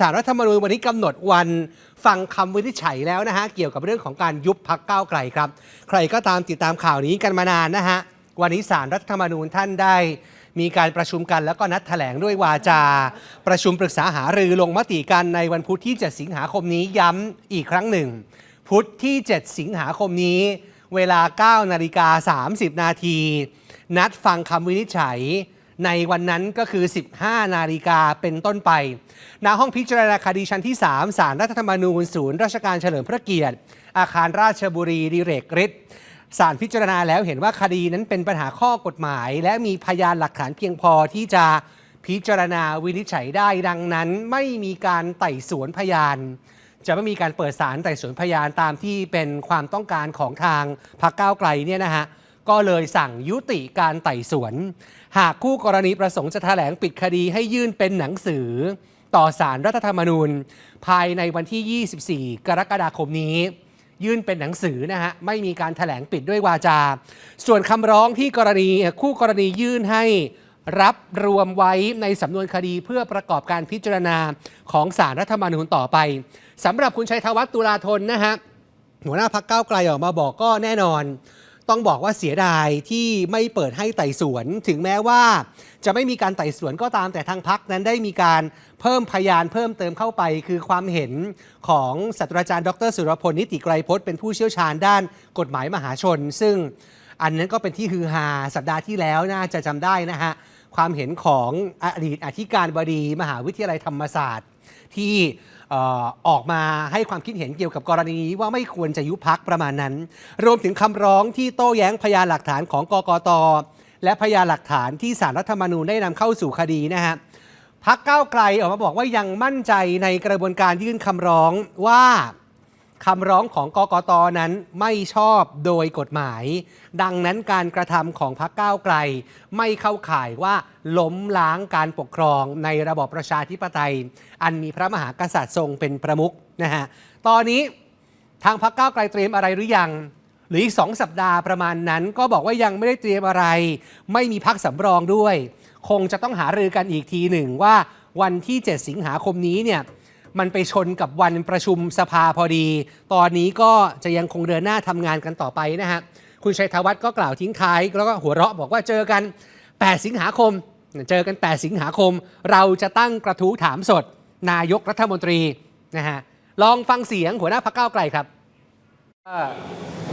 สารรัฐธรรมนูญวันนี้กำหนดวันฟังคำวินิจฉัยแล้วนะฮะ เกี่ยวกับเรื่องของการยุบพักก้าวไกลครับ ใครก็ตามติดตามข่าวนี้กันมานานนะฮะ วันนี้สารรัฐธรรมนูญท่านได้ มีการประชุมกันแล้วก็นัดแถลงด้วยวาจา ประชุมปรึกษาหารือลงมติกันในวันพุธที่ 7 สิงหาคมนี้ย้ำอีกครั้งหนึ่ง พุธที่ 7 สิงหาคมนี้ เวลา9นาฬิกา30 นาทีนัดฟังคำวินิจฉัย ในวันนั้นก็คือ 15 นาฬิกาเป็นต้นไปณห้องพิจารณาคดีชั้นที่3สารรัฐธรรมนูญศูนย์ราชการเฉลิมพระเกียรติ อาคารราชบุรีดิเรกฤทธิ์สารพิจารณาแล้วเห็นว่าคดีนั้นเป็นปัญหาข้อกฎหมาย และมีพยานหลักฐานเพียงพอที่จะพิจารณาวินิจฉัยได้ดังนั้น ไม่มีการไต่สวนพยาน จะไม่มีการเปิดสารไต่สวนพยานตามที่เป็นความต้องการของทางพรรคก้าวไกลเนี่ยนะฮะ ก็เลยสั่งยุติการไต่สวน หากคู่กรณีประสงค์จะแถลงปิดคดีให้ยื่นเป็นหนังสือ ต่อสารรัฐธรรมนูญ ภายในวันที่ 24 กรกฎาคมนี้ ยื่นเป็นหนังสือนะฮะไม่มีการแถลงปิดด้วยวาจา ส่วนคำร้องที่กรณีคู่กรณียื่นให้รับรวมไว้ในสำนวนคดีเพื่อประกอบการพิจารณาของสารรัฐธรรมนูญต่อไปสำหรับคุณชัยธวัฒน์ตุลาธนนะฮะหัวหน้าพักเก้าไกลออกมาบอกก็แน่นอน ต้องบอกว่าเสียดายที่ไม่เปิดให้ไต่สวน ถึงแม้ว่า จะไม่มีการไต่สวนก็ตามแต่ทางพักนั้นได้มีการเพิ่มพยานเพิ่มเติมเข้าไป คือความเห็นของศาสตราจารย์ ดรสุรพลนิติไกรพจน์เป็นผู้เชี่ยวชาญด้านกฎหมายมหาชน ซึ่งอันนั้นก็เป็นที่ฮือฮาสัปดาห์ที่แล้วน่าจะจำได้นะฮะความเห็นของอดีตอธิการบดีมหาวิทยาลัยธรรมศาสตร์ ที่ ออออกมาให้ความคิดเห็นเกี่ยวกับกรณีนี้ว่าไม่ควรจะยุบพักประมาณนั้น รวมถึงคำร้องที่โต้แย้งพยานหลักฐานของกกต และพยานหลักฐานที่สารรัฐธรรมนูญได้นำเข้าสู่คดีนะฮะพักก้าวไกลออกมาบอกว่ายังมั่นใจในกระบวนการยื่นคำร้องว่า คำร้องของกกตนั้นไม่ชอบโดยกฎหมาย ดังนั้นการกระทำของพรรคก้าวไกล ไม่เข้าข่ายว่าล้มล้างการปกครองในระบอบประชาธิปไตย อันมีพระมหากษัตริย์ทรงเป็นประมุขนะฮะตอนนี้ทางพรรคก้าวไกลเตรียมอะไรหรือยัง หรืออีกสองสัปดาห์ประมาณนั้น ก็บอกว่ายังไม่ได้เตรียมอะไร ไม่มีพักสำรองด้วย คงจะต้องหารือกันอีกทีหนึ่งว่าวันที่ 7 สิงหาคมนี้เนี่ย มันไปชนกับวันประชุมสภาพอดี ตอนนี้ก็จะยังคงเดินหน้าทำงานกันต่อไปนะฮะ คุณชัยธวัฒน์ก็กล่าวทิ้งท้าย แล้วก็หัวเราะบอกว่าเจอกัน 8 สิงหาคม เจอกัน 8 สิงหาคม เราจะตั้งกระทู้ถามสด นายกรัฐมนตรีนะฮะ ลองฟังเสียงหัวหน้าพักเก้าวไกลครับ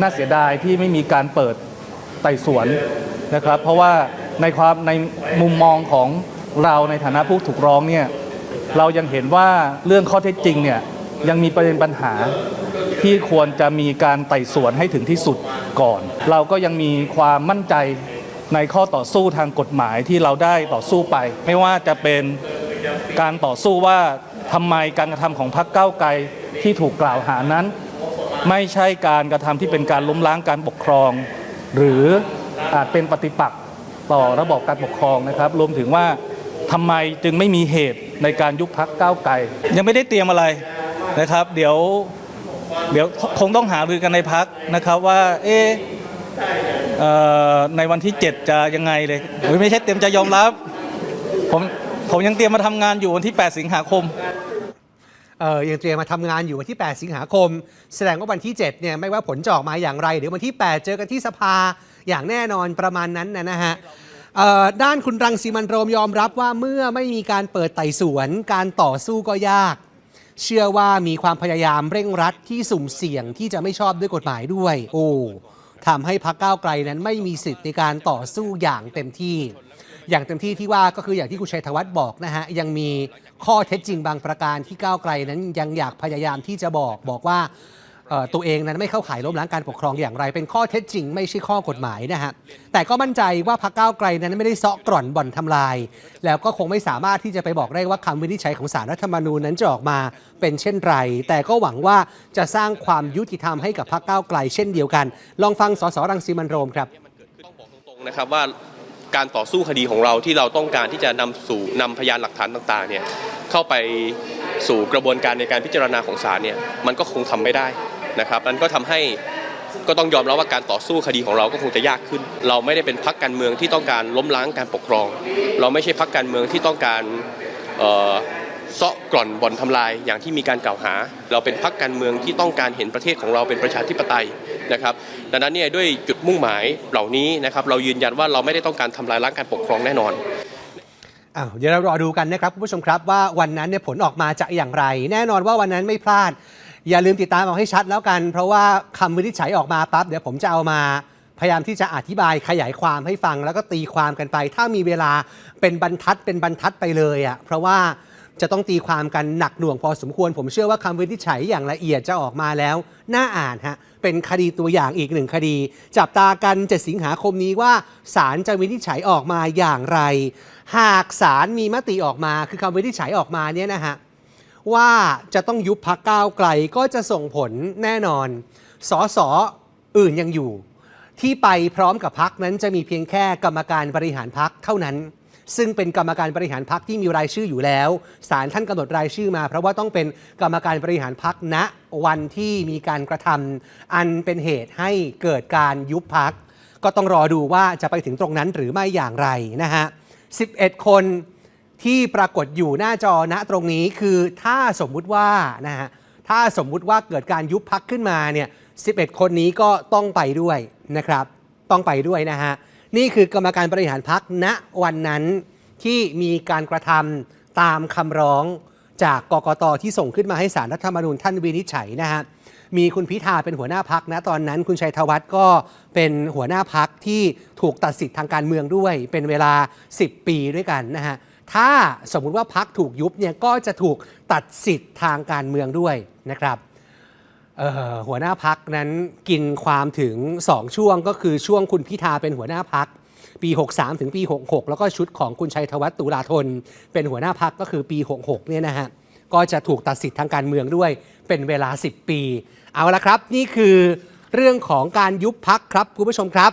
น่าเสียดายที่ไม่มีการเปิดไต่สวนนะครับ เพราะว่าในความในมุมมองของเราในฐานะผู้ถูกร้องเนี่ย เรายังเห็นว่าเรื่องข้อเท็จจริงเนี่ยยังมีประเด็นปัญหาที่ควรจะมีการไต่สวนให้ถึงที่สุดก่อน เราก็ยังมีความมั่นใจในข้อต่อสู้ทางกฎหมายที่เราได้ต่อสู้ไป ไม่ว่าจะเป็นการต่อสู้ว่าทำไมการกระทำของพรรคก้าไกลที่ถูกกล่าวหานั้น ไม่ใช่การกระทำที่เป็นการล้มล้างการปกครอง หรืออาจเป็นปฏิปักษ์ต่อระบบการปกครองนะครับ รวมถึงว่า ทำไมจึงไม่มีเหตุในการยุบพักก้าวไกลยังไม่ได้เตรียมอะไรนะครับ เดี๋ยวเดี๋ยวคงต้องหารือกันในพักนะครับว่าเอเอในวันที่ 7 จะยังไงเลยไม่ใช่เตรียมจะยอมรับผมผมยังเตรียมมาทำงานอยู่วันที่ 8 สิงหาคมเออยังเตรียมมาทำงานอยู่วันที่ 8 สิงหาคม แสดงว่าวันที่ 7 เนี่ย ไม่ว่าผลจะออกมาอย่างไร เดี๋ยววันที่ 8 เจอกันที่สภาอย่างแน่นอนประมาณนั้นนะฮะ เอ่อด้านคุณรังสีมันโรมยอมรับว่าเมื่อไม่มีการเปิดไต่สวน การต่อสู้ก็ยาก เชื่อว่ามีความพยายามเร่งรัดที่สุ่มเสี่ยงที่จะไม่ชอบด้วยกฎหมายด้วย โอ้ทำให้พรรคก้าวไกลนั้นไม่มีสิทธิ์ในการต่อสู้อย่างเต็มที่ อย่างเต็มที่ที่ว่าก็คืออย่างที่คุณชัยธวัฒน์บอกนะฮะยังมีข้อเท็จจริงบางประการที่ก้าวไกลนั้นยังอยากพยายามที่จะบอกบอกว่า ตัวเองนั้นไม่เข้าข่ายล้มล้างการปกครองอย่างไร เป็นข้อเท็จจริงไม่ใช่ข้อกฎหมายนะฮะแต่ก็มั่นใจว่าพรรคก้าวไกลนั้นไม่ได้เซาะกร่อนบ่อนทำลาย แล้วก็คงไม่สามารถที่จะไปบอกได้ว่าคำวินิจฉัยของสารรัฐธรรมนูญนั้นจะออกมาเป็นเช่นไร แต่ก็หวังว่าจะสร้างความยุติธรรมให้กับพรรคก้าวไกล เช่นเดียวกัน ลองฟังสสรังสีมันโรมครับต้องบอกตรงๆนะครับว่าการต่อสู้คดีของเราที่เราต้องการที่จะนำสู่นำพยานหลักฐานต่างๆเนี่ยเข้าไปสู่กระบวนการในการพิจารณาของศาลเนี่ยมันก็คงทำไม่ได้ นะครับนั้นก็ทำให้ก็ต้องยอมรับว่าการต่อสู้คดีของเราก็คงจะยากขึ้น เราไม่ได้เป็นพรรคการเมืองที่ต้องการล้มล้างการปกครอง เราไม่ใช่พรรคการเมืองที่ต้องการเซาะกร่อนบ่อนทำลายอย่างที่มีการกล่าวหา เราเป็นพรรคการเมืองที่ต้องการเห็นประเทศของเราเป็นประชาธิปไตยนะครับดังนั้นเนี่ยด้วยจุดมุ่งหมายเหล่านี้นะครับเรายืนยันว่าเราไม่ได้ต้องการทำลายล้างการปกครองแน่นอนอ้าวเดี๋ยวเรารอดูกันนะครับคุณผู้ชมครับว่าวันนั้นเนี่ยผลออกมาจะอย่างไร แน่นอนว่าวันนั้นไม่พลาด อย่าลืมติดตามเอาให้ชัดแล้วกัน เพราะว่าคำวินิจฉัยออกมาปั๊บเดี๋ยวผมจะเอามาพยายามที่จะอธิบายขยายความให้ฟัง แล้วก็ตีความกันไป ถ้ามีเวลาเป็นบรรทัดเป็นบรรทัดไปเลยอะ่ะเพราะว่าจะต้องตีความกันหนักหน่วงพอสมควร ผมเชื่อว่าคำวินิจฉัยอย่างละเอียดจะออกมาแล้วน่าอ่านฮะเป็นคดีตัวอย่างอีกหนึ่งคดี จับตากัน7สิงหาคมนี้ว่าศาลจะวินิจฉัยออกมาอย่างไร หากศาลมีมติออกมาคือคำวินิจฉัยออกมาเนี่ยนะฮะ ว่าจะต้องยุบพักก้าวไกลก็จะส่งผลแน่นอน สสอื่นยังอยู่ ที่ไปพร้อมกับพักนั้นจะมีเพียงแค่กรรมการบริหารพักเท่านั้น ซึ่งเป็นกรรมการบริหารพักที่มีรายชื่ออยู่แล้วศาลท่านกำหนดรายชื่อมา เพราะว่าต้องเป็นกรรมการบริหารพักณวันที่มีการกระทำอันเป็นเหตุให้เกิดการยุบพักก็ต้องรอดูว่าจะไปถึงตรงนั้นหรือไม่อย่างไรนะฮะ11 คน ที่ปรากฏอยู่หน้าจอณตรงนี้คือถ้าสมมุติว่านะฮะถ้าสมมุติว่าเกิดการยุบพักขึ้นมาเนี่ย 11 คนนี้ก็ต้องไปด้วยนะครับ ต้องไปด้วยนะฮะ นี่คือกรรมการบริหารพักณวันนั้นที่มีการกระทำตามคำร้องจากกกตที่ส่งขึ้นมาให้สารรัฐธรรมนูญท่านวินิจฉัยนะฮะ มีคุณพิธาเป็นหัวหน้าพักนะตอนนั้น คุณชัยธวัฒน์ก็เป็นหัวหน้าพักที่ถูกตัดสิทธิ์ทางการเมืองด้วย เป็นเวลา 10 ปีด้วยกันนะฮะ ถ้าสมมุติว่าพักถูกยุบเนี่ยก็จะถูกตัดสิทธิ์ทางการเมืองด้วยนะครับหัวหน้าพักนั้นกินความถึง 2 ช่วงก็คือช่วงคุณพิธาเป็นหัวหน้าพักปี 63 ถึงปี 66 แล้วก็ชุดของคุณชัยธวัฒน์ตุลาธน เป็นหัวหน้าพักก็คือปี 66 เนี่ยนะฮะก็จะถูกตัดสิทธิ์ทางการเมืองด้วยเป็นเวลา 10 ปี เอาละครับ นี่คือเรื่องของการยุบพักครับคุณผู้ชมครับ